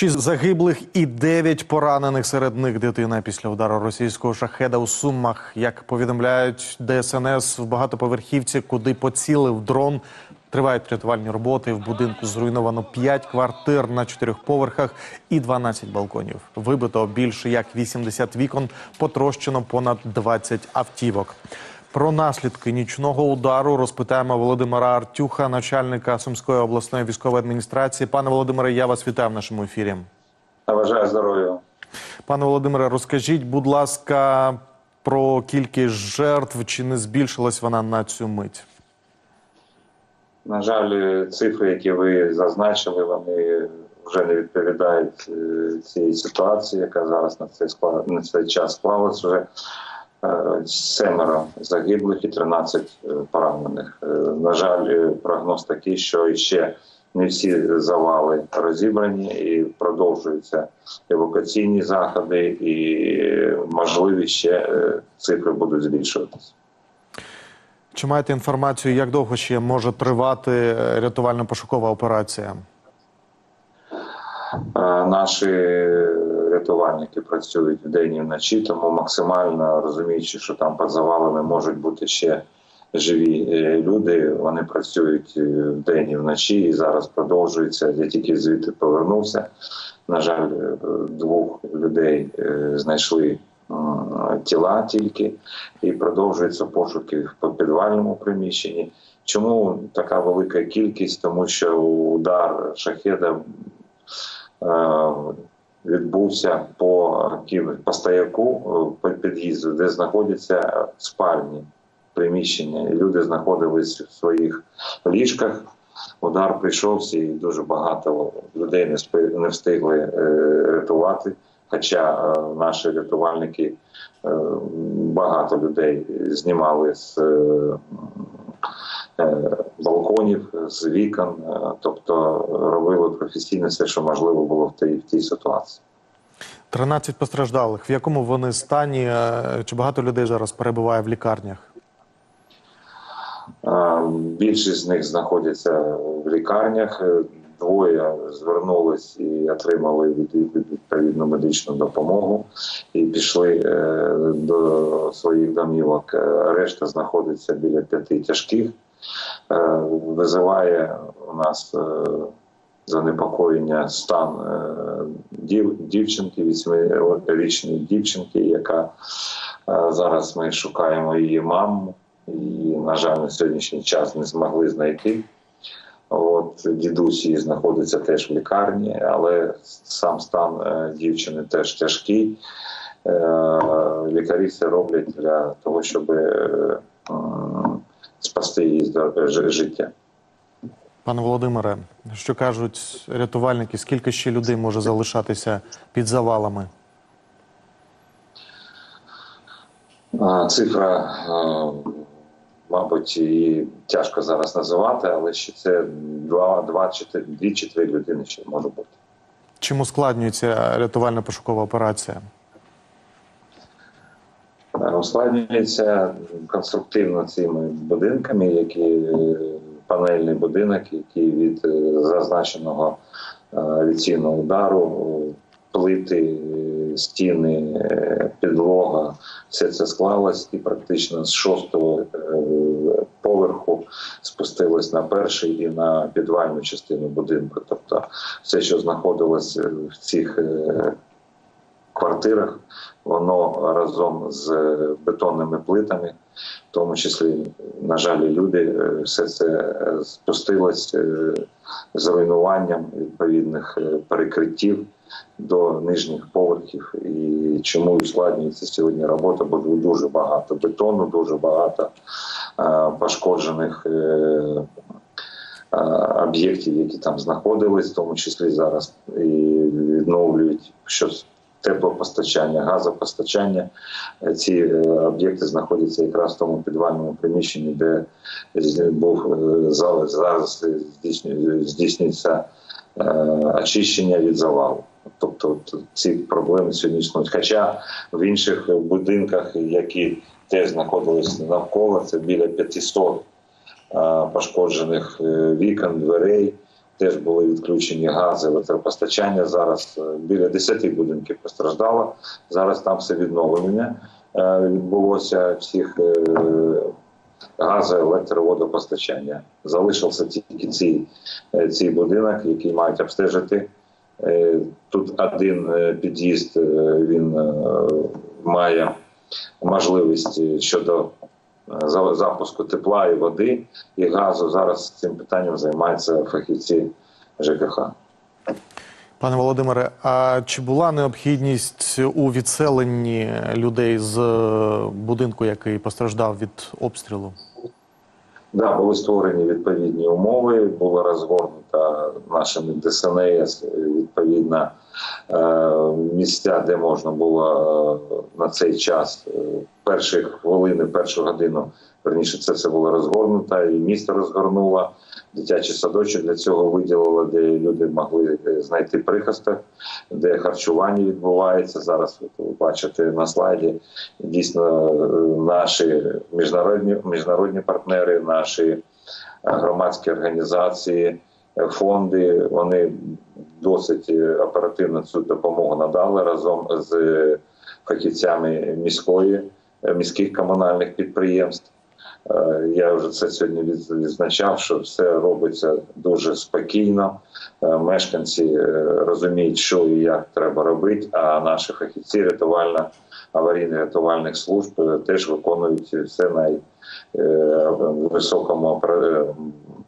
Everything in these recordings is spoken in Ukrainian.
Шість загиблих і дев'ять поранених серед них дитина після удару російського шахеда у Сумах. Як повідомляють ДСНС в багатоповерхівці, куди поцілив дрон. Тривають рятувальні роботи. В будинку зруйновано 5 квартир на чотирьох поверхах і 12 балконів. Вибито більше як 80 вікон, потрощено понад 20 автівок. Про наслідки нічного удару розпитаємо Володимира Артюха, начальника Сумської обласної військової адміністрації. Пане Володимире, я вас вітаю в нашому ефірі. Бажаю здоров'я. Пане Володимире, розкажіть, будь ласка, про кількість жертв чи не збільшилась вона на цю мить? На жаль, цифри, які ви зазначили, вони вже не відповідають е, цій ситуації, яка зараз на цей склад на цей час склалась. Вже семеро загиблих і 13 е, поранених. Е, На жаль, е, прогноз такий, що ще не всі завали розібрані і продовжуються евакуаційні заходи, і е, можливі ще е, цифри будуть збільшуватися. Чи маєте інформацію, як довго ще може тривати е, рятувально-пошукова операція? Е, Наші рятувальники працюють вдень і вночі, тому максимально розуміючи, що там під завалами можуть бути ще живі е, люди. Вони працюють е, вдень і вночі, і зараз продовжується. Я тільки звідти повернувся. На жаль, е, двох людей знайшли тіла тільки, і продовжуються пошуки в підвальному приміщенні. Чому така велика кількість? Тому що удар шахеда відбувся по, ків- по е, під'їзду, де знаходяться спальні приміщення. І люди знаходились в своїх ліжках. Удар прийшовся, і дуже багато людей не спи- не встигли е, рятувати. Хоча е, наші рятувальники е, багато людей знімали з е, е, балконів, з вікон, е, тобто робили професійно все, що можливо було в тій, в тій ситуації. 13 постраждалих. В якому вони стані? Е, Чи багато людей зараз перебуває в лікарнях? Е, Більшість з них знаходяться в лікарнях. Е, Двоє звернулись і отримали від- від- відповідну медичну допомогу і пішли до своїх домівок. Решта знаходиться біля п'яти тяжких. Визиває у нас занепокоєння стан е, дів, дівчинки, вісьмирічної дівчинки, яка е, зараз ми шукаємо її маму. І, на жаль, на сьогоднішній час не змогли знайти. От дідусь її знаходиться теж в лікарні, але сам стан е, дівчини теж тяжкий. Лікарі все роблять для того, щоб спасти її життя. Пане Володимире, що кажуть рятувальники, скільки ще людей може залишатися під завалами? Цифра, мабуть, її тяжко зараз називати, але ще це два, два чи три- дві чи три людини ще може бути. Чим ускладнюється рятувально-пошукова операція? Ускладнюється конструктивно цими будинками, які панельний будинок, який від е, зазначеного е, авіаційного удару, е, плити, стіни, підлога, все це склалось і практично з шостого поверху спустилось на перший і на підвальну частину будинку. Тобто все, що знаходилось в цих квартирах, воно разом з бетонними плитами, в тому числі, на жаль, люди, е, все це е, спустилось е, з руйнуванням відповідних е, перекриттів до нижніх поверхів. І чому ускладнюється сьогодні робота, бо дуже багато бетону, дуже багато е, пошкоджених. е, е, Об'єктів, які там знаходились, в тому числі зараз і відновлюють щось теплопостачання, газопостачання. Е, Ці е, об'єкти знаходяться якраз в тому підвальному приміщенні, де був е, зараз здійснює- здійснюється очищення від завалу. Тобто ці проблеми сьогодні існують. Хоча в інших будинках, які теж знаходились навколо, це біля 500 е, пошкоджених вікон, дверей. Теж були відключені гази, електропостачання. Зараз е, біля 10 будинків постраждало. Зараз там все відновлення е, відбулося всіх е, газу, електро, водопостачання. Залишився тільки цей, цей будинок, який мають обстежити. Тут один під'їзд він має можливість щодо запуску тепла і води і газу. Зараз цим питанням займаються фахівці ЖКХ. Пане Володимире, а чи була необхідність у відселенні людей з е, будинку, який постраждав від обстрілу? Да, були створені відповідні умови, було розгорнута нашими ДСНС відповідно е, місця, де можна було е, на цей час перші хвилини, першу годину. Верніше це все було розгорнуто, і місто розгорнуло. Дитячий садочок для цього виділило, де люди могли е, знайти прихисток, де харчування відбувається. Зараз ви бачите на слайді. Дійсно, е, наші міжнародні міжнародні партнери, наші е, громадські організації, фонди, вони досить оперативно цю допомогу надали разом з фахівцями міської міських комунальних підприємств. Е, Я вже це сьогодні відзначав, що все робиться дуже спокійно. Е, Мешканці е, розуміють, що і як треба робити. А наші фахівці рятувально аварійно рятувальних служб е, теж виконують все на е, високому е,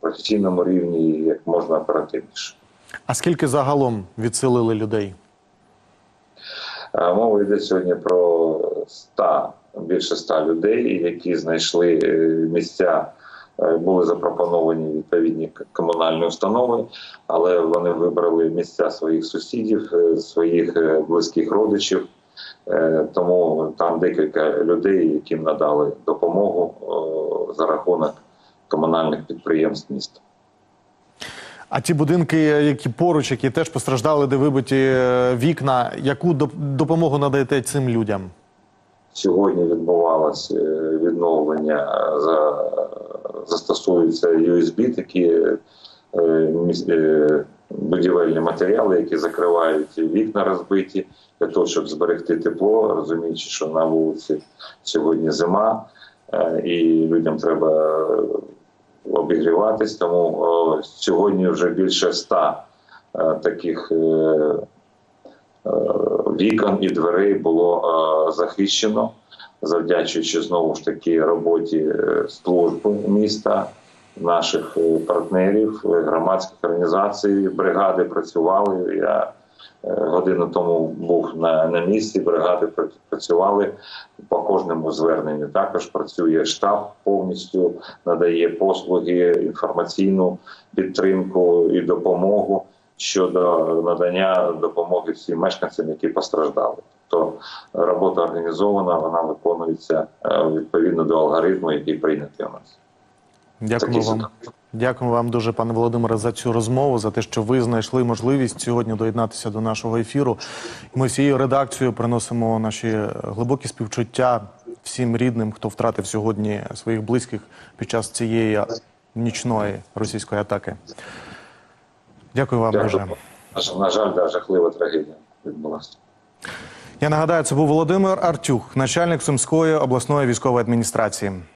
професійному рівні, як можна оперативніше. А скільки загалом відселили людей? Е, Мова йде сьогодні про 100, більше 100 людей, які знайшли е, місця, е, були запропоновані відповідні комунальні установи, але вони вибрали місця своїх сусідів, е, своїх близьких родичів. Тому там декілька людей, яким надали допомогу за рахунок комунальних підприємств міста. А ті будинки, які поруч, які теж постраждали, де вибиті вікна, яку доп- допомогу надаєте цим людям? Сьогодні відбувалося е, відновлення е, за застосуються USB, такі е, будівельні матеріали, які закривають вікна розбиті для того, щоб зберегти тепло, розуміючи, що на вулиці сьогодні зима, і людям треба обігріватись. Тому сьогодні вже більше ста таких. Вікон і дверей було е, захищено, завдячуючи знову ж таки роботі е, служб міста, наших е, партнерів, громадських організацій, бригади працювали. Я годину тому був на, на місці. Бригади пр- працювали по кожному зверненню. Також працює штаб повністю, надає послуги, інформаційну підтримку і допомогу щодо надання допомоги всім мешканцям, які постраждали. Тобто робота організована, вона виконується е, відповідно до алгоритму, який прийнятий у нас. Такі вам. ситуації. Дякуємо вам дуже, пане Володимире, за цю розмову, за те, що ви знайшли можливість сьогодні доєднатися до нашого ефіру. Ми всією редакцією приносимо наші глибокі співчуття всім рідним, хто втратив сьогодні своїх близьких під час цієї нічної російської атаки. Дякую вам дуже. На жаль, да, жахлива трагедія відбулася. Я нагадаю, це був Володимир Артюх, начальник Сумської обласної військової адміністрації.